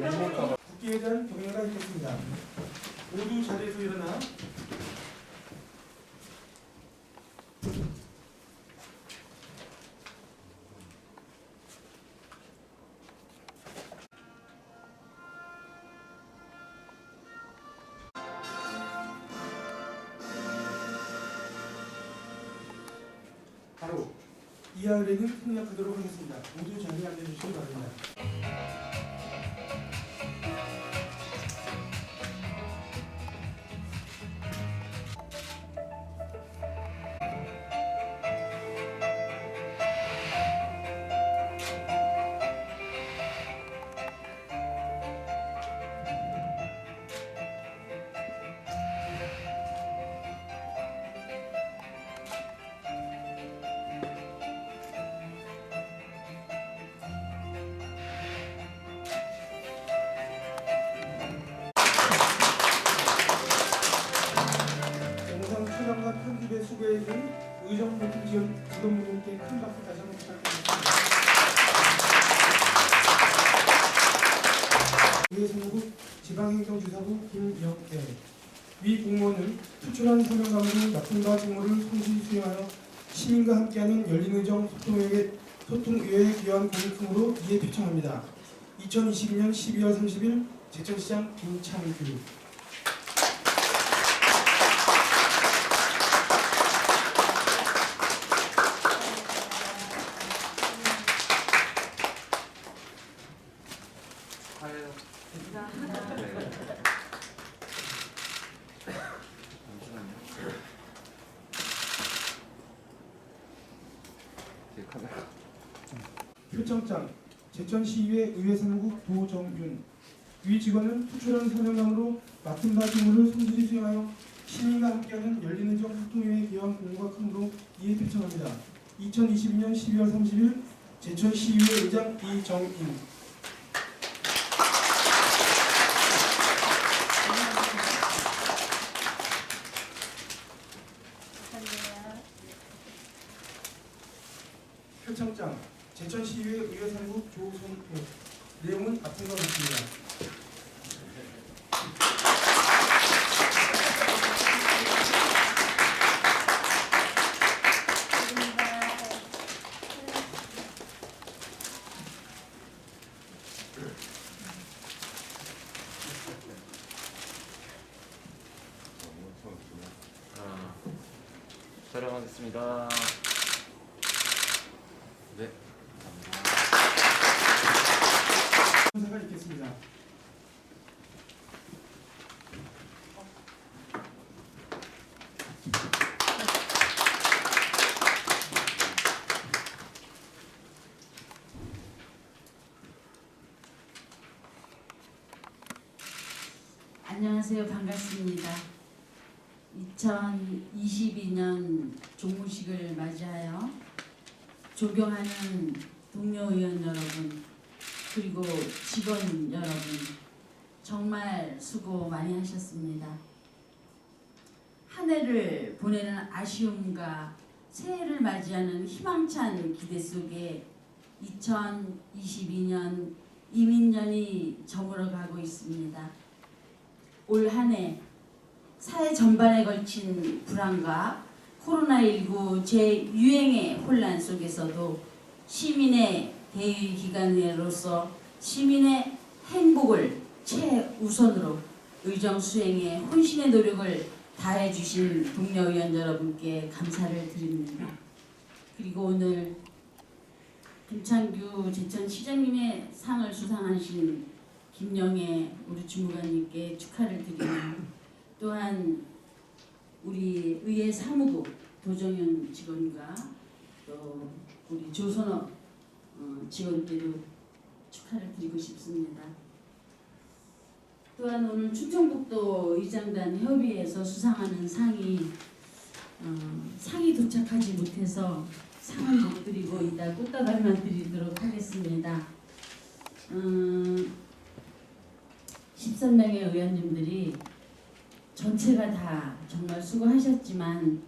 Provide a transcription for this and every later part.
국기에 대한 경례가 있겠습니다. 모두 자리에서 일어나 바로 이하 의뢰는 통역하도록 하겠습니다. 모두 자리에 앉아주시기 바랍니다. 의정 모든 지원 지도부분께 큰 박수 다시 한번 부탁드립니다. 의회승국 지방행정주사부 김영애 위 공무원은 투출한 사명감으로 맡은 바 직무를 성실히 수행하여 시민과 함께하는 열린의정 소통의회 소통의회에 기여한 공익품으로 이에 표창합니다. 2022년 12월 30일 제천시장 김창규 축하해요. 네. 카메라. 표창장 제천시의회 의회사무국 도정윤 위 직원은 투출한 사명감으로 맡은 바 직무를 성실히 수행하여 시민과 함께하는 열린 의정 소통회에 기여한 공과 큰으로 이에 표창합니다. 2022년 12월 30일 제천시의회 의장 이정인 표창장 제천시의회 의회사무국 조성호 내용은 앞분과 같습니다. 아, 촬영하겠습니다. 네. 감사가 있겠습니다. 안녕하세요. 반갑습니다. 2022년 종무식을 맞이하여 존경하는 동료 의원 여러분 그리고 직원 여러분 정말 수고 많이 하셨습니다. 한 해를 보내는 아쉬움과 새해를 맞이하는 희망찬 기대 속에 2022년 이민년이 저물어가고 있습니다. 올 한해 사회 전반에 걸친 불안과 코로나19 재유행의 혼란 속에서도 시민의 대의 기관으로서 시민의 행복을 최우선으로 의정 수행에 혼신의 노력을 다해 주신 동료 의원 여러분께 감사를 드립니다. 그리고 오늘 김창규 제천시장님의 상을 수상하신 김영애 우리 주무관님께 축하를 드리며 또한 우리 의회 사무국 도정현 직원과 또 우리 조선업 어, 직원께도 축하를 드리고 싶습니다. 또한 오늘 충청북도 의장단 협의회에서 수상하는 상이 어, 상이 도착하지 못해서 상은 못 드리고 이따 꽃다발만 드리도록 하겠습니다. 음, 13명의 의원님들이 전체가 다 정말 수고하셨지만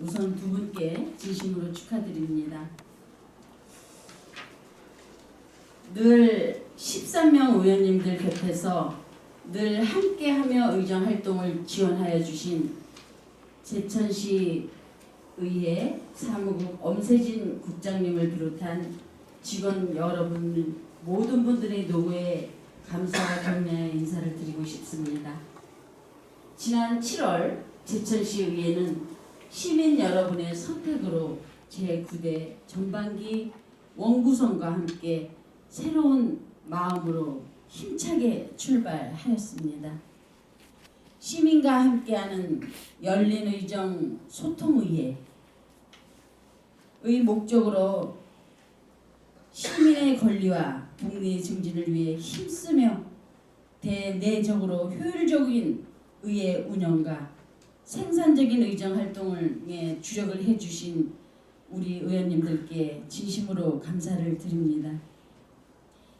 우선 두 분께 진심으로 축하드립니다. 늘 13명 의원님들 곁에서 늘 함께하며 의정 활동을 지원하여 주신 제천시 의회 사무국 엄세진 국장님을 비롯한 직원 여러분 모든 분들의 노고에 감사와 격려의 인사를 드리고 싶습니다. 지난 7월 제천시 의회는 시민 여러분의 선택으로 제9대 전반기 원구성과 함께 새로운 마음으로 힘차게 출발하였습니다. 시민과 함께하는 열린 의정 소통의회 의 목적으로 시민의 권리와 복리 증진을 위해 힘쓰며 대내적으로 효율적인 의회 운영과 생산적인 의정 활동을 주력을 해주신 우리 의원님들께 진심으로 감사를 드립니다.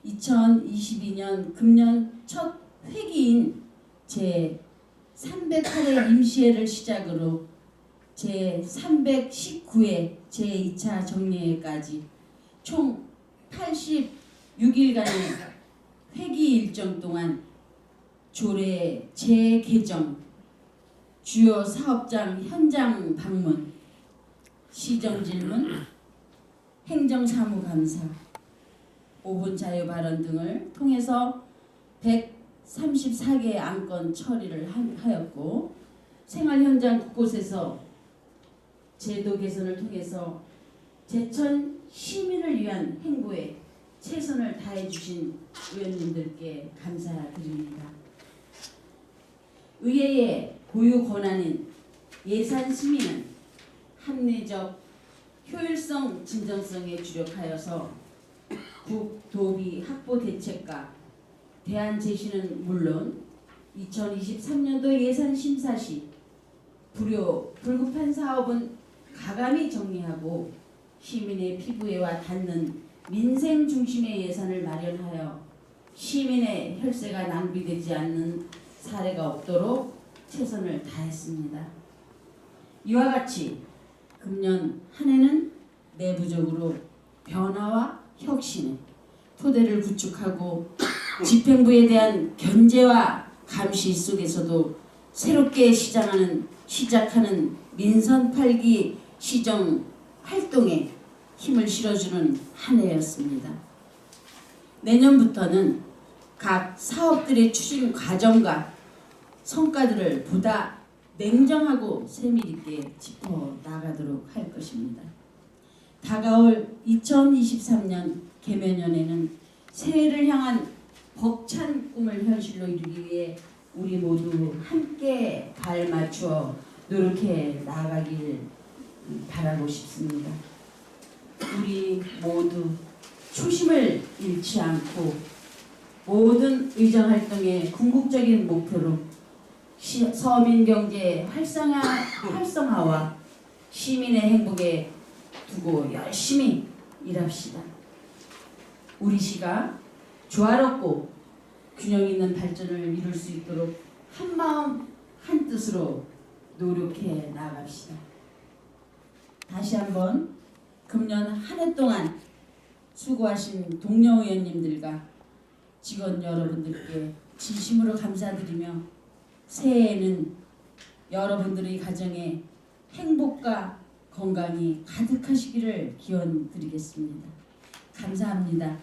2022년 금년 첫 회기인 제 308회 임시회를 시작으로 제 319회 제2차 정례회까지 총 86일간의 회기 일정 동안 조례 재개정, 주요 사업장 현장 방문, 시정 질문, 행정사무 감사, 5분 자유 발언 등을 통해서 134개 안건 처리를 하- 하였고 생활 현장 곳곳에서 제도 개선을 통해서 제천 시민을 위한 행보에 최선을 다해 주신 의원님들께 감사드립니다. 의회의 고유 권한인 예산 심의는 합리적 효율성 진정성에 주력하여서 국도비 확보 대책과 대안 제시는 물론 2023년도 예산 심사 시 불효 불급한 사업은 가감히 정리하고 시민의 피부에와 닿는 민생 중심의 예산을 마련하여 시민의 혈세가 낭비되지 않는 사례가 없도록 최선을 다했습니다. 이와 같이 금년 한 해는 내부적으로 변화와 혁신의 토대를 구축하고 집행부에 대한 견제와 감시 속에서도 새롭게 시작하는 시작하는 민선 8기 시정 활동에 힘을 실어주는 한 해였습니다. 내년부터는 각 사업들의 추진 과정과 성과들을 보다 냉정하고 세밀 있게 짚어 나가도록 할 것입니다. 다가올 2023년 개면연에는 새해를 향한 벅찬 꿈을 현실로 이루기 위해 우리 모두 함께 발 맞추어 노력해 나아가길 바라고 싶습니다. 우리 모두 초심을 잃지 않고 모든 의정 활동의 궁극적인 목표로 시, 서민 경제 활성화, 활성화와 시민의 행복에 두고 열심히 일합시다. 우리 시가 조화롭고 균형 있는 발전을 이룰 수 있도록 한 마음 한 뜻으로 노력해 나갑시다. 다시 한번 금년 한 해 동안 수고하신 동료 의원님들과 직원 여러분들께 진심으로 감사드리며 새해에는 여러분들의 가정에 행복과 건강이 가득하시기를 기원 드리겠습니다. 감사합니다.